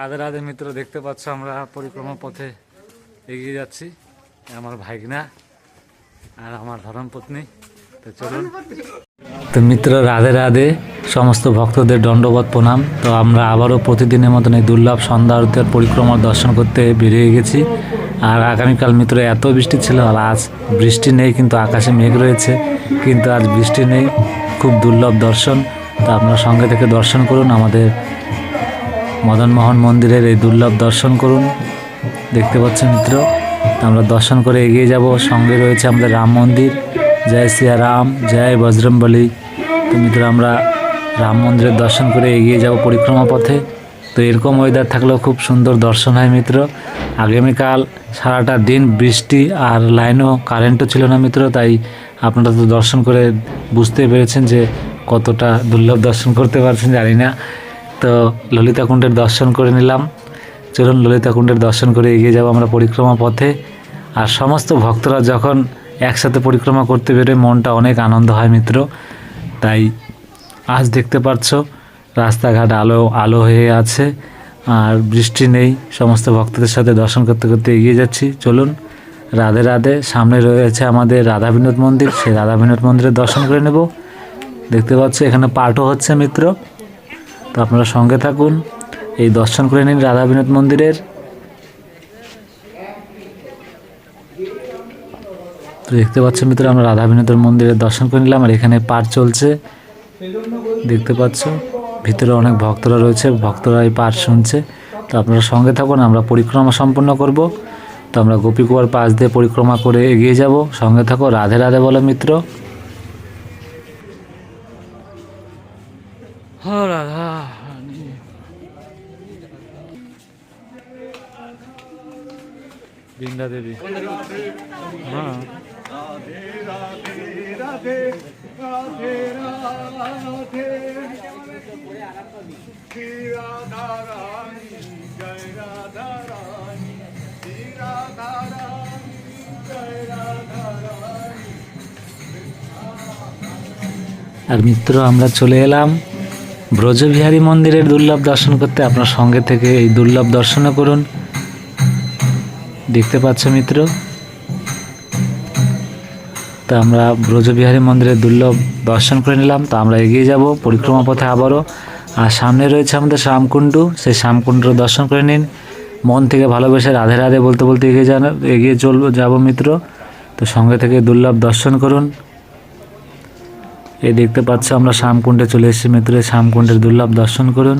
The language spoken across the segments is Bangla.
রাধে রাধে মিত্র, দেখতে পাচ্ছ আমরা পরিক্রমা পথে এগিয়ে যাচ্ছি। আমার ভাইগনা আর আমার ধর্মপত্নী তো চলুন। তো মিত্র, রাধে রাধে, সমস্ত ভক্তদের দণ্ডবত প্রণাম। তো আমরা আবারও প্রতিদিনের মতন এই দুর্লভ সন্ধ্যা আরতির পরিক্রমার দর্শন করতে বেরিয়ে গেছি। আর আগামীকাল মিত্র, এত বৃষ্টি ছিল, আর আজ বৃষ্টি নেই, কিন্তু আকাশে মেঘ রয়েছে। কিন্তু আজ বৃষ্টি নেই, খুব দুর্লভ দর্শন। তো আপনারা সঙ্গে থেকে দর্শন করুন আমাদের মদনমোহন মন্দিরের এই দুর্লভ দর্শন করুন। দেখতে পাচ্ছেন মিত্র আমরা দর্শন করে এগিয়ে যাব। সঙ্গে রয়েছে আমাদের রাম মন্দির। জয় রাম, জয় বজরংবলী। তো মিত্র, আমরা রাম মন্দিরের দর্শন করে এগিয়ে যাব পরিক্রমা পথে। তো এরকম ওয়েদার থাকলেও খুব সুন্দর দর্শন হয় মিত্র। আগামীকাল সারাটা দিন বৃষ্টি আর লাইনও কারেন্টও ছিল না মিত্র, তাই আপনারা তো দর্শন করে বুঝতে পেরেছেন যে কতটা দুর্লভ দর্শন করতে পারছেন, জানি না। তো ললিতা কুণ্ডের দর্শন করে নিলাম। চলুন ললিতা কুণ্ডের দর্শন করে এগিয়ে যাব আমরা পরিক্রমা পথে। আর সমস্ত ভক্তরা যখন একসাথে পরিক্রমা করতে পেরে মনটা অনেক আনন্দ হয় মিত্র। তাই আজ দেখতে পাচ্ছ রাস্তাঘাট আলো আলো হয়ে আছে, আর বৃষ্টি নেই। সমস্ত ভক্তদের সাথে দর্শন করতে করতে এগিয়ে যাচ্ছি। চলুন, রাধে রাধে, সামনে রয়েছে আমাদের রাধা বিনোদ মন্দির। সেই রাধা বিনোদ মন্দিরের দর্শন করে নেব। দেখতে পাচ্ছ, এখানে পাঠও হচ্ছে মিত্র। তো আপনারা সঙ্গে থাকুন। এই দর্শন করে নিন রাধা বিনোদ মন্দিরের। তো দেখতে পাচ্ছেন মিত্র আমরা রাধা বিনোদের মন্দিরের দর্শন করে নিলাম, আর এখানে পাঠ চলছে। দেখতে পাচ্ছ, ভিতরে অনেক ভক্তরা রয়েছে, ভক্তরা এই পাঠ শুনছে। তো আপনারা সঙ্গে থাকুন, আমরা পরিক্রমা সম্পন্ন করব। তো আমরা গোপীকুয়ার পাশ দিয়ে পরিক্রমা করে এগিয়ে যাব। সঙ্গে থাকো, রাধে রাধে বলো মিত্র। হ্যাঁ রাধা। বৃন্দা দেবী। হ্যাঁ। আর মিত্র, আমরা চলে এলাম ব্রজবিহারী মন্দিরের দুর্লভ দর্শন করতে। আপনার সঙ্গে থেকে এই দুর্লভ দর্শনও করুন। দেখতে পাচ্ছ মিত্র? তা আমরা ব্রজবিহারী মন্দিরের দুর্লভ দর্শন করে নিলাম, তো আমরা এগিয়ে যাব পরিক্রমা পথে আবারও। আর সামনে রয়েছে আমাদের শ্যামকুণ্ডু, সেই শ্যামকুণ্ডুর দর্শন করে নিন। মন থেকে ভালোবেসে রাধে রাধে বলতে বলতে এগিয়ে যান, এগিয়ে চলবো যাব মিত্র। তো সঙ্গে থেকে দুর্লভ দর্শন করুন। এই দেখতে পাচ্ছ আমরা শ্যামকুণ্ডে চলে এসেছি মিত্র, শ্যামকুণ্ডের দুর্লভ দর্শন করুন।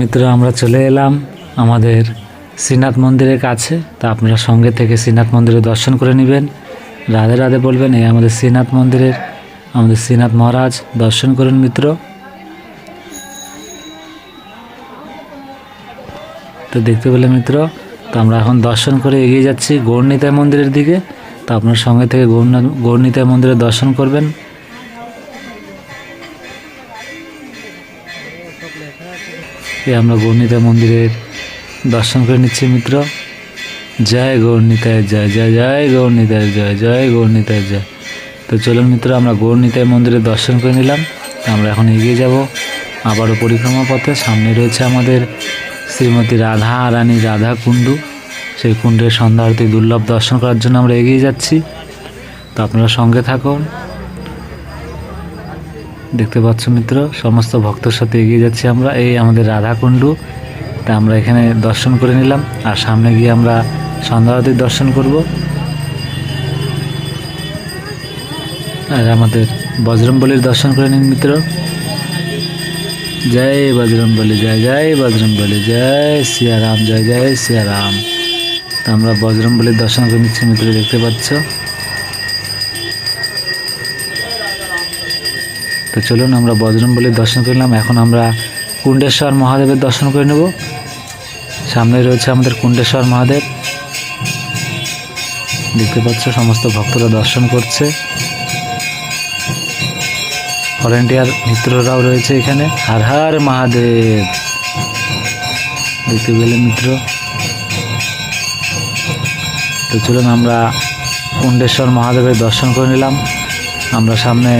মিত্র, আমরা চলে এলাম আমাদের শ্রীনাথ মন্দিরের কাছে। তা আপনারা সঙ্গে থেকে শ্রীনাথ মন্দিরে দর্শন করে নেবেন। রাধে রাধে বলবেন, এই আমাদের শ্রীনাথ মন্দিরের, আমাদের শ্রীনাথ মহারাজ দর্শন করুন মিত্র। তো দেখতে পেলে মিত্র, তো আমরা এখন দর্শন করে এগিয়ে যাচ্ছি গৌরনীতায় মন্দিরের দিকে। তো আপনার সঙ্গে থেকে গৌরনীতায় মন্দিরে দর্শন করবেন। এই আমরা গৌরনীতা মন্দিরের দর্শন করে নিচ্ছি, মিত্র। জয় গৌরনীতায় জয় জয় জয় গৌরনীতায় জয় জয় গৌরনীতায় জয়। তো চলুন, মিত্র, আমরা গৌরনীতায় মন্দিরের দর্শন করে নিলাম। আমরা এখন এগিয়ে যাব আবারও পরিক্রমা পথে। সামনে রয়েছে আমাদের শ্রীমতী রাধা রানী রাধা কুণ্ডু। সেই কুণ্ডের সন্ধ্যা দুর্লভ দর্শন করার জন্য আমরা এগিয়ে যাচ্ছি। তো আপনারা সঙ্গে থাকুন। দেখতে পাচ্ছ মিত্র, সমস্ত ভক্তর সাথে এগিয়ে যাচ্ছি আমরা। এই আমাদের রাধা কুণ্ডু তা আমরা এখানে দর্শন করে নিলাম আর সামনে গিয়ে আমরা সন্ধ্যা আরতির দর্শন করব। আর আমাদের বজরংবলির দর্শন করে নিন মিত্র। জয় বজরংবলী, জয় জয় বজরংবলী, জয় সিয়া রাম জয় জয় সিয়া রাম তো আমরা বজরংবলির দর্শন করে নিচ্ছি মিত্র, দেখতে পাচ্ছ? তো চলুন আমরা বজরংবলির দর্শন করলাম। এখন আমরা কুণ্ডেশ্বর মহাদেবের দর্শন করে নেব। সামনে রয়েছে আমাদের কুণ্ডেশ্বর মহাদেব। দেখতে পাচ্ছ সমস্ত ভক্তরা দর্শন করছে। ভলেন্টিয়ার মিত্ররাও রয়েছে এখানে। হার হার মহাদেব। দেখতে পেলে মিত্র। তো চলুন আমরা কুণ্ডেশ্বর মহাদেবের দর্শন করে নিলাম। আমরা সামনে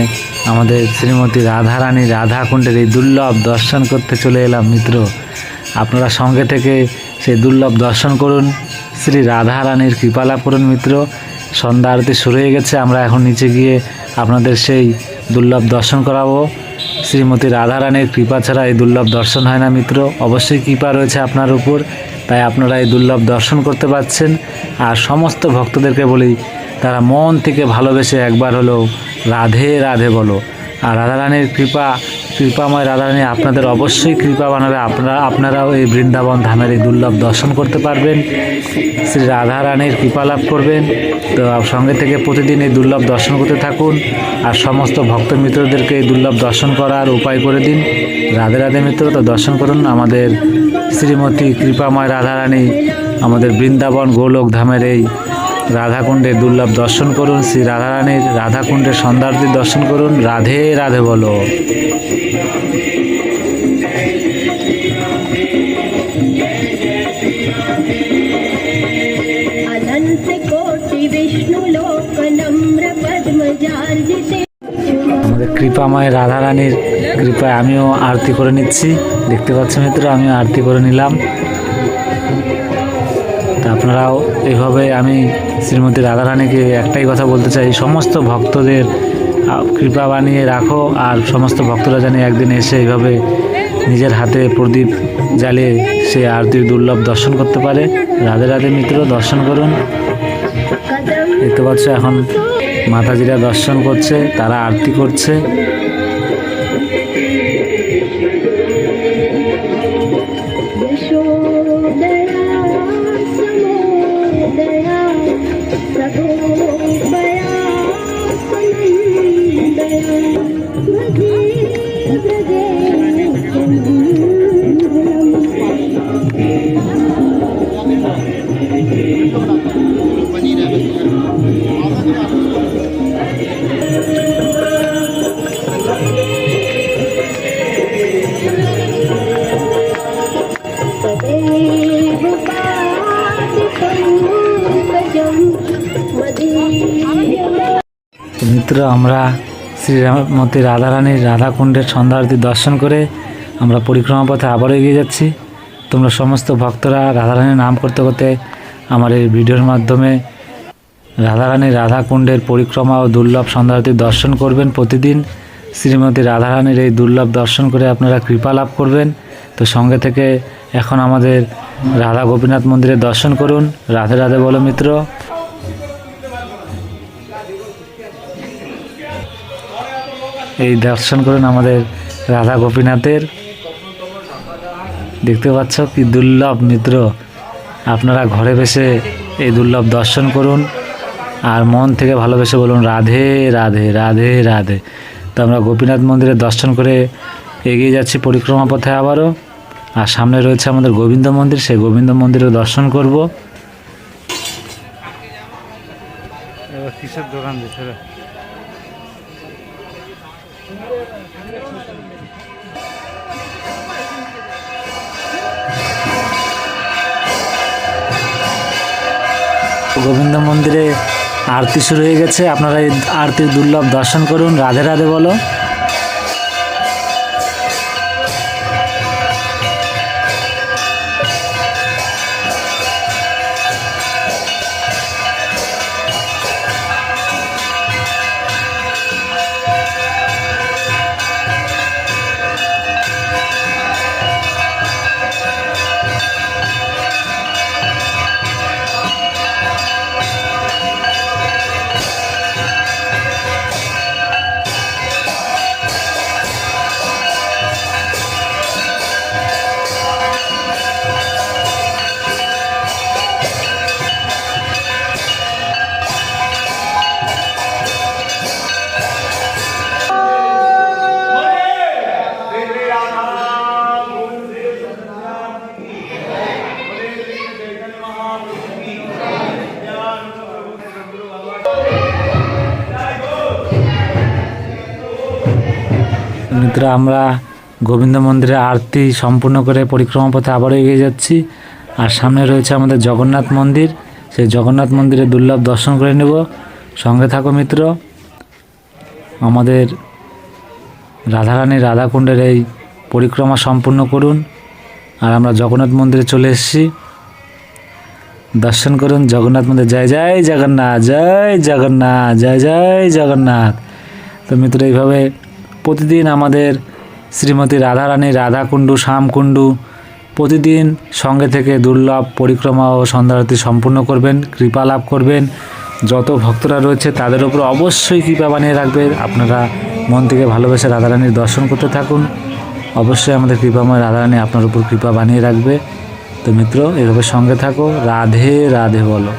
আমাদের শ্রীমতী রাধারানী রাধা কুণ্ডের এই দুর্লভ দর্শন করতে চলে এলাম, মিত্র। আপনারা সঙ্গে থেকে সেই দুর্লভ দর্শন করুন। শ্রী রাধা রানীর কৃপা লাভ করুন মিত্র। সন্ধ্যা আরতি শুরু হয়ে গেছে, আমরা এখন নিচে গিয়ে আপনাদের সেই দুর্লভ দর্শন করাবো। শ্রীমতী রাধা রানীর কৃপা ছাড়া এই দুর্লভ দর্শন হয় না, মিত্র। অবশ্যই কৃপা রয়েছে আপনার উপর, তাই আপনারা এই দুর্লভ দর্শন করতে পারছেন। আর সমস্ত ভক্তদেরকে বলি, তারা মন থেকে ভালোবেসে একবার হলেও রাধে রাধে বলো। আর রাধারানীর কৃপা, কৃপাময় রাধারানী আপনাদের অবশ্যই কৃপা বানাবে। আপনারা, আপনারাও এই বৃন্দাবন ধামের এই দুর্লভ দর্শন করতে পারবেন। শ্রী রাধারানীর কৃপা লাভ করবেন। তো সঙ্গে থেকে প্রতিদিন এই দুর্লভ দর্শন করতে থাকুন। আর সমস্ত ভক্ত মিত্রদেরকে এই দুর্লভ দর্শন করার উপায় করে দিন। রাধে রাধে মিত্র, তো দর্শন করুন আমাদের শ্রীমতী কৃপাময় রাধারানী, আমাদের বৃন্দাবন গোলক ধামের এই রাধাকুণ্ডে দুর্লভ দর্শন করুন শ্রী রাধারানীর রাধাকুণ্ডের সন্ধ্যার্থী দর্শন করুন। রাধে রাধে বলো। আমাদের কৃপাময় রাধারানীর কৃপায় আমিও আরতি করে নিচ্ছি। দেখতে পাচ্ছি মিত্র আমিও আরতি করে নিলাম। তা আপনারাও এইভাবে আমি শ্রীমতী রাধারানীকে একটাই কথা বলতে চাই, সমস্ত ভক্তদের কৃপা বানিয়ে রাখো আর সমস্ত ভক্তরা যেন একদিন এসে এইভাবে নিজের হাতে প্রদীপ জ্বালিয়ে সে আরতির দুর্লভ দর্শন করতে পারে। রাধে রাধে মিত্র, দর্শন করুন। দেখতে পাচ্ছ এখন মাতাজিরা দর্শন করছে, তারা আরতি করছে। মিত্র আমরা শ্রীরামতী রাধারানীর রাধাকুণ্ডের সন্ধ্যা দর্শন করে আমরা পরিক্রমা পথে আবারও এগিয়ে যাচ্ছি। তোমরা সমস্ত ভক্তরা রাধারানীর নাম করতে করতে আমার এই ভিডিওর মাধ্যমে রাধারানীর রাধাকুণ্ডের পরিক্রমা ও দুর্লভ সন্ধ্যা দর্শন করবেন প্রতিদিন। শ্রীমতী রাধারানীর এই দুর্লভ দর্শন করে আপনারা কৃপা লাভ করবেন। তো সঙ্গে থেকে এখন আমাদের রাধা গোপীনাথ মন্দিরে দর্শন করুন। রাধে রাধে বলো মিত্র। এই দর্শন করুন আমাদের রাধা গোপীনাথের। দেখতে পাচ্ছ কি দুর্লভ মিত্র। আপনারা ঘরে বসে এই দুর্লভ দর্শন করুন আর মন থেকে ভালোবেসে বলুন, রাধে রাধে রাধে রাধে। তো আমরা গোপীনাথ মন্দিরে দর্শন করে এগিয়ে যাচ্ছি পরিক্রমা পথে আবারও। আর সামনে রয়েছে আমাদের গোবিন্দ মন্দির। সেই গোবিন্দ মন্দিরে দর্শন করব। কিসের দোকান দিচ্ছে গোবিন্দ মন্দিরে আরতি শুরু হয়ে গেছে। আপনারা এই আরতির দুর্লভ দর্শন করুন। রাধে রাধে বলো। মিত্র আমরা গোবিন্দ মন্দিরে আরতি সম্পূর্ণ করে পরিক্রমা পথে আবারও এগিয়ে যাচ্ছি। আর সামনে রয়েছে আমাদের জগন্নাথ মন্দির। সেই জগন্নাথ মন্দিরে দুর্লভ দর্শন করে নেব। সঙ্গে থাকো মিত্র। আমাদের রাধারানী রাধাকুণ্ডের এই পরিক্রমা সম্পূর্ণ করুন। আর আমরা জগন্নাথ মন্দিরে চলে এসেছি। দর্শন করুন জগন্নাথ মন্দির। জয় জয় জগন্নাথ জয় জগন্নাথ, জয় জয় জগন্নাথ। তো মিত্র, এইভাবে প্রতিদিন আমাদের শ্রীমতী রাধারানী, রাধাকুণ্ডু, শ্যামকুণ্ডু প্রতিদিন সঙ্গে থেকে দুর্লভ পরিক্রমা ও সন্ধ্যারতি সম্পূর্ণ করবেন, কৃপা লাভ করবেন। যত ভক্তরা রয়েছে তাদের উপর অবশ্যই কৃপা বানিয়ে রাখবেন। আপনারা মন থেকে ভালোবেসে রাধারানীর দর্শন করতে থাকুন। অবশ্যই আমাদের কৃপাময় রাধারানী আপনার উপর কৃপা বানিয়ে রাখবে। তো মিত্র, এভাবে সঙ্গে থাকো। রাধে রাধে বলো।